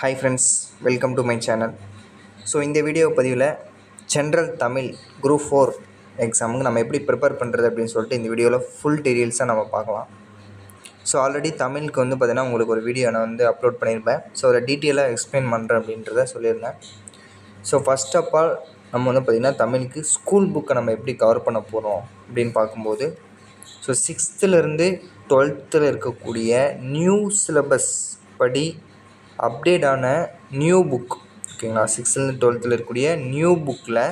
Hi friends welcome to my channel so இந்த video பதிவில் general Tamil group four எக்ஸாமுக்கு நம்ம எப்படி ப்ரிப்பேர் பண்ணுறது அப்படின்னு சொல்லிட்டு இந்த வீடியோவில் ஃபுல் டீட்டெயில்ஸாக நம்ம பார்க்கலாம். ஸோ ஆல்ரெடி தமிழுக்கு வந்து பார்த்திங்கன்னா உங்களுக்கு ஒரு வீடியோ நான் வந்து அப்லோட் பண்ணியிருப்பேன் ஸோ அதை டீட்டெயிலாக எக்ஸ்பிளைன் பண்ணுறேன் அப்படின்றத சொல்லியிருந்தேன். ஸோ ஃபஸ்ட் ஆஃப் ஆல் நம்ம வந்து பார்த்திங்கன்னா தமிழுக்கு ஸ்கூல் புக்கை நம்ம எப்படி கவர் பண்ண போகிறோம் அப்படின்னு பார்க்கும்போது ஸோ சிக்ஸ்த்துலேருந்து டுவெல்த்தில் இருக்கக்கூடிய நியூ சிலபஸ் படி அப்டேட் ஆன நியூ புக் ஓகேங்களா சிக்ஸ்த்துலேருந்து டுவெல்த்தில் இருக்கக்கூடிய நியூ புக்கில்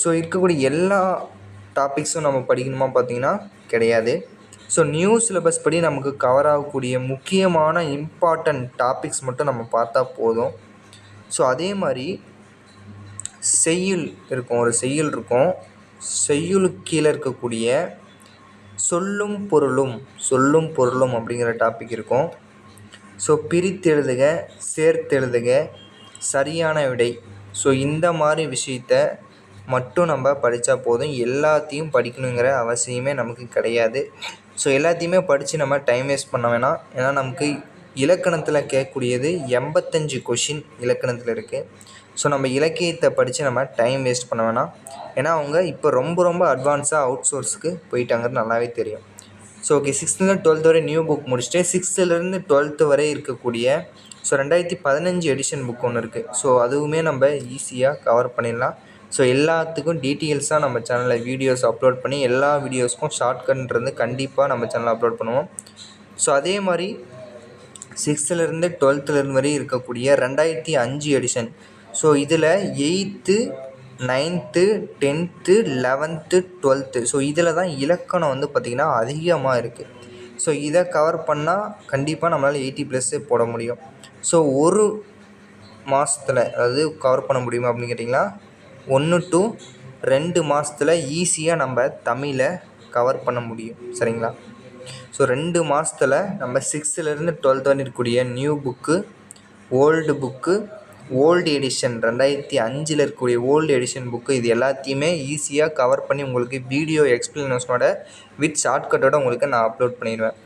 ஸோ இருக்கக்கூடிய எல்லா டாபிக்ஸும் நம்ம படிக்கணுமா பார்த்தீங்கன்னா கிடையாது. ஸோ நியூ சிலபஸ் படி நமக்கு கவர் ஆகக்கூடிய முக்கியமான இம்பார்ட்டண்ட் டாபிக்ஸ் மட்டும் நம்ம பார்த்தா போதும். ஸோ அதே மாதிரி செய்யுள் இருக்கும் ஒரு செய்யுள் இருக்கும். செய்யுளுக்கு கீழே இருக்கக்கூடிய சொல்லும் பொருளும் சொல்லும் பொருளும் அப்படிங்கிற டாபிக் இருக்கும். ஸோ பிரித்தெழுதுக சேர்த்தெழுதுக சரியான விடை. ஸோ இந்த மாதிரி விஷயத்த மட்டும் நம்ம படித்தா போதும். எல்லாத்தையும் படிக்கணுங்கிற அவசியமே நமக்கு கிடையாது. ஸோ எல்லாத்தையுமே படித்து நம்ம டைம் வேஸ்ட் பண்ண வேணாம். ஏன்னா நமக்கு இலக்கணத்தில் கேட்கக்கூடியது எண்பத்தஞ்சு கொஷின் இலக்கணத்தில் இருக்குது ஸோ நம்ம இலக்கியத்தை படித்து நம்ம டைம் வேஸ்ட் பண்ண வேணாம். ஏன்னா அவங்க இப்போ ரொம்ப ரொம்ப அட்வான்ஸாக அவுட் சோர்ஸுக்கு போயிட்டாங்கிறது நல்லாவே தெரியும். ஸோ ஓகே சிக்ஸ்த்துலேருந்து டுவெல்த் வரை நியூ புக் முடிச்சுட்டு சிக்ஸ்த்துலேருந்து டுவெல்த்து வரை இருக்கக்கூடிய ஸோ ரெண்டாயிரத்தி பதினஞ்சு எடிஷன் புக் ஒன்று இருக்குது ஸோ அதுவுமே நம்ம ஈஸியாக கவர் பண்ணிடலாம். ஸோ எல்லாத்துக்கும் டீட்டெயில்ஸாக நம்ம சேனலில் வீடியோஸ் அப்லோட் பண்ணி எல்லா வீடியோஸ்க்கும் ஷார்ட்கட்ன்றது கண்டிப்பாக நம்ம சேனலில் அப்லோட் பண்ணுவோம். ஸோ அதே மாதிரி சிக்ஸ்த்துலேருந்து டுவெல்த்துலேருந்து வரை இருக்கக்கூடிய ரெண்டாயிரத்தி அஞ்சு எடிஷன் ஸோ இதில் eighth ninth tenth eleventh twelfth so இதில் தான் இலக்கணம் வந்து பார்த்திங்கன்னா அதிகமாக இருக்குது ஸோ இதை கவர் பண்ணால் கண்டிப்பாக நம்மளால் எயிட்டி ப்ளஸ்ஸு போட முடியும். ஸோ ஒரு மாதத்துல அதாவது கவர் பண்ண முடியுமா அப்படின்னு கேட்டிங்கன்னா ஒன்று டு ரெண்டு மாதத்துல ஈஸியாக நம்ம தமிழை கவர் பண்ண முடியும். சரிங்களா? ஸோ ரெண்டு மாதத்துல நம்ம சிக்ஸ்த்துலேருந்து டுவெல்த் வரை இருக்கக்கூடிய new book old book old edition ரெண்டாயிரத்தி அஞ்சில் இருக்கக்கூடிய ஓல்டு எடிஷன் புக்கு இது எல்லாத்தையுமே ஈஸியாக கவர் பண்ணி உங்களுக்கு வீடியோ எக்ஸ்பிளனேஷனோட வித் ஷார்ட்கட்டோட உங்களுக்கு நான் அப்லோட் பண்ணிடுவேன்.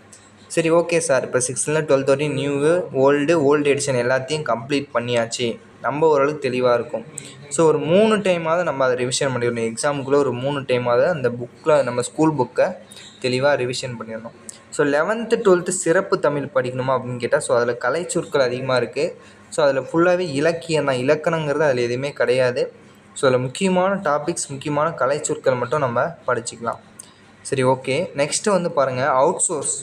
சரி ஓகே சார் இப்போ சிக்ஸ்த்தில் டுவெல்த் வரையும் நியூவு ஓல்டு ஓல்டு எடிஷன் எல்லாத்தையும் கம்ப்ளீட் பண்ணியாச்சு. நம்ம ஓரளவுக்கு தெளிவாக இருக்கும். ஸோ ஒரு மூணு டைமாவது நம்ம அதை ரிவிஷன் பண்ணிடணும். எக்ஸாமுக்குள்ளே ஒரு மூணு டைமாவது அந்த புக்கில் நம்ம ஸ்கூல் புக்கை தெளிவாக ரிவிஷன் பண்ணிடணும். ஸோ லெவன்த்து டுவெல்த்து சிறப்பு தமிழ் படிக்கணுமா அப்படின்னு கேட்டால் ஸோ அதில் கலை சொற்கள் அதிகமாக இருக்குது ஸோ அதில் ஃபுல்லாகவே இலக்கியம் தான். இலக்கணங்கிறது அதில் எதுவுமே கிடையாது. ஸோ அதில் முக்கியமான டாபிக்ஸ் முக்கியமான கலை சொற்கள் மட்டும் நம்ம படிச்சுக்கலாம். சரி ஓகே நெக்ஸ்ட்டு வந்து பாருங்கள் அவுட் சோர்ஸ்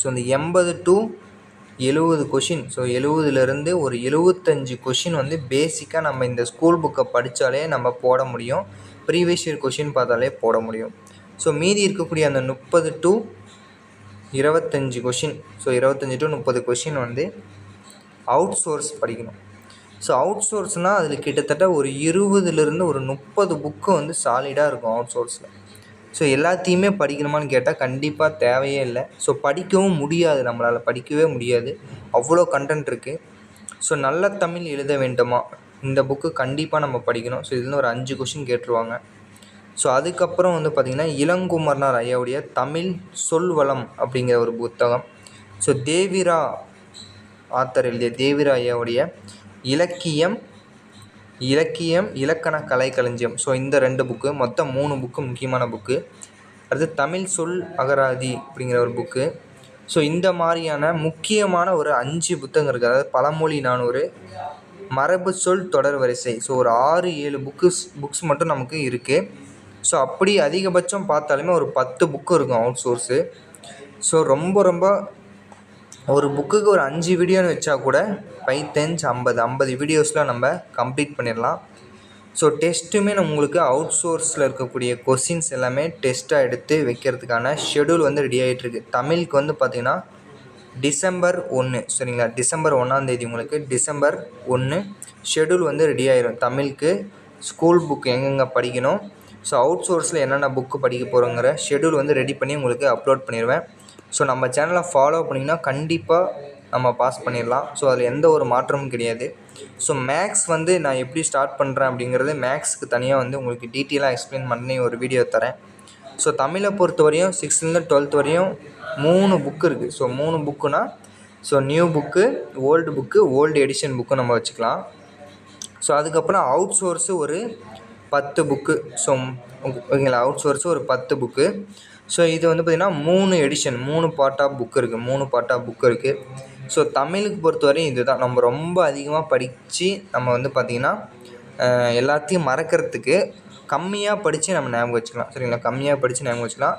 ஸோ இந்த எண்பது டு எழுபது கொஷின் ஸோ எழுபதுலேருந்து ஒரு எழுபத்தஞ்சு கொஷின் வந்து பேசிக்காக நம்ம இந்த ஸ்கூல் புக்கை படித்தாலே நம்ம போட முடியும். ப்ரீவியஸ் இயர் கொஷின் பார்த்தாலே போட முடியும். ஸோ மீதி இருக்கக்கூடிய அந்த முப்பது டு இருபத்தஞ்சி கொஷின் ஸோ இருபத்தஞ்சி டு முப்பது கொஷின் வந்து அவுட் சோர்ஸ் படிக்கணும். ஸோ அவுட் சோர்ஸ்னால் அதில் கிட்டத்தட்ட ஒரு இருபதுலேருந்து ஒரு முப்பது புக்கு வந்து சாலிடாக இருக்கும் அவுட் சோர்ஸில் ஸோ எல்லாத்தையுமே படிக்கணுமான்னு கேட்டால் கண்டிப்பாக தேவையே இல்லை. ஸோ படிக்கவும் முடியாது. நம்மளால் படிக்கவே முடியாது. அவ்வளோ கண்டென்ட் இருக்குது ஸோ நல்ல தமிழ் எழுத வேண்டுமா? இந்த புக்கு கண்டிப்பாக நம்ம படிக்கணும். ஸோ இதுலேருந்து ஒரு அஞ்சு கொஷின் கேட்டுருவாங்க. ஸோ அதுக்கப்புறம் வந்து பார்த்திங்கன்னா இளங்குமரனார் ஐயாவுடைய தமிழ் சொல்வளம் அப்படிங்கிற ஒரு புத்தகம். ஸோ தேவிரா ஆத்தர் எழுதிய தேவிரா ஐயாவுடைய இலக்கியம் இலக்கியம் இலக்கண கலை களஞ்சியம். ஸோ இந்த ரெண்டு புக்கு மொத்தம் மூணு புக்கு முக்கியமான புக்கு அடுத்து தமிழ் சொல் அகராதி அப்படிங்கிற ஒரு புக்கு ஸோ இந்த மாதிரியான முக்கியமான ஒரு அஞ்சு புத்தகம் இருக்குது அதாவது பழமொழி நானூறு மரபு சொல் தொடர் வரிசை. ஸோ ஒரு ஆறு ஏழு புக்குஸ் புக்ஸ் மட்டும் நமக்கு இருக்குது ஸோ அப்படி அதிகபட்சம் பார்த்தாலுமே ஒரு பத்து புக்கு இருக்கும் அவுட் சோர்ஸு ஸோ ரொம்ப ரொம்ப ஒரு புக்குக்கு ஒரு அஞ்சு வீடியோன்னு வச்சா கூட ஃபைவ் ஐம்பது ஐம்பது வீடியோஸ்லாம் நம்ம கம்ப்ளீட் பண்ணிடலாம். ஸோ டெஸ்ட்டுமே நம்ம உங்களுக்கு அவுட் சோர்ஸில் இருக்கக்கூடிய கொஸ்டின்ஸ் எல்லாமே டெஸ்ட்டாக எடுத்து வைக்கிறதுக்கான ஷெடியூல் வந்து ரெடி ஆகிட்டுருக்கு தமிழுக்கு வந்து பார்த்திங்கன்னா டிசம்பர் ஒன்று சரிங்களா? டிசம்பர் ஒன்றாந்தேதி உங்களுக்கு டிசம்பர் ஒன்று ஷெடியூல் வந்து ரெடி ஆயிரும். தமிழுக்கு ஸ்கூல் புக் எங்கெங்கே படிக்கணும்? ஸோ அவுட் சோர்ஸில் என்னென்ன புக்கு படிக்க போகிறோங்கிற ஷெடியூல் வந்து ரெடி பண்ணி உங்களுக்கு அப்லோட் பண்ணிடுவேன் ஸோ நம்ம சேனலை ஃபாலோ பண்ணிங்கன்னா கண்டிப்பாக நம்ம பாஸ் பண்ணிடலாம். ஸோ அதில் எந்த ஒரு மாற்றமும் கிடையாது. ஸோ மேக்ஸ் வந்து நான் எப்படி ஸ்டார்ட் பண்ணுறேன் அப்படிங்கிறது மேக்ஸுக்கு தனியாக வந்து உங்களுக்கு டீட்டெயிலாக எக்ஸ்பிளைன் பண்ணி ஒரு வீடியோ தரேன். ஸோ தமிழை பொறுத்த வரையும் சிக்ஸ்த்துலேருந்து டுவெல்த் வரையும் மூணு புக்கு இருக்குது ஸோ மூணு புக்குனால் so new book old book old edition book நம்ம வச்சுக்கலாம். ஸோ அதுக்கப்புறம் அவுட் சோர்ஸு ஒரு பத்து புக்கு. ஸோ ஓகேங்களா? அவுட் சோர்ஸ் ஒரு பத்து புக்கு. ஸோ இது வந்து பார்த்திங்கன்னா மூணு எடிஷன் மூணு பார்ட் ஆஃப் புக் இருக்குது மூணு பார்ட் ஆஃப் புக் இருக்குது ஸோ தமிழுக்கு பொறுத்தவரையும் இது தான் நம்ம ரொம்ப அதிகமாக படித்து நம்ம வந்து பார்த்திங்கன்னா எல்லாத்தையும் மறக்கிறதுக்கு கம்மியாக படித்து நம்ம ஞாபகம் வச்சுக்கலாம். சரிங்களா? கம்மியாக படித்து ஞாபகம் வச்சுக்கலாம்.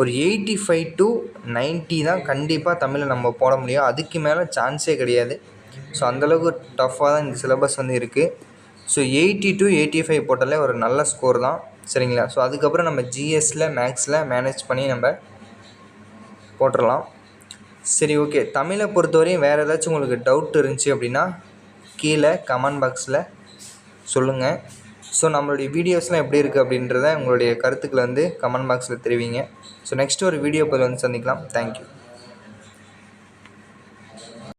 ஒரு எயிட்டி ஃபைவ் டு 90 தான் கண்டிப்பாக தமிழை நம்ம போட முடியும். அதுக்கு மேலே சான்ஸே கிடையாது. ஸோ அந்தளவுக்கு டஃப்பாக தான் இந்த சிலபஸ் வந்து இருக்குது so eighty to eighty five போட்டாலே ஒரு நல்ல ஸ்கோர் தான். சரிங்களா? ஸோ அதுக்கப்புறம் நம்ம ஜிஎஸ்சில் மேக்ஸில் மேனேஜ் பண்ணி நம்ம போட்டுடலாம் சரி ஓகே தமிழை பொறுத்தவரையும் வேறு ஏதாச்சும் உங்களுக்கு டவுட் இருந்துச்சு அப்படின்னா கீழே கமெண்ட் பாக்ஸில் சொல்லுங்கள் ஸோ நம்மளுடைய வீடியோஸ்லாம் எப்படி இருக்குது அப்படின்றத உங்களுடைய கருத்துக்களை வந்து கமெண்ட் பாக்ஸில் தெரிவிங்க. ஸோ நெக்ஸ்ட் ஒரு வீடியோ பதில் வந்து சந்திக்கலாம். தேங்க்யூ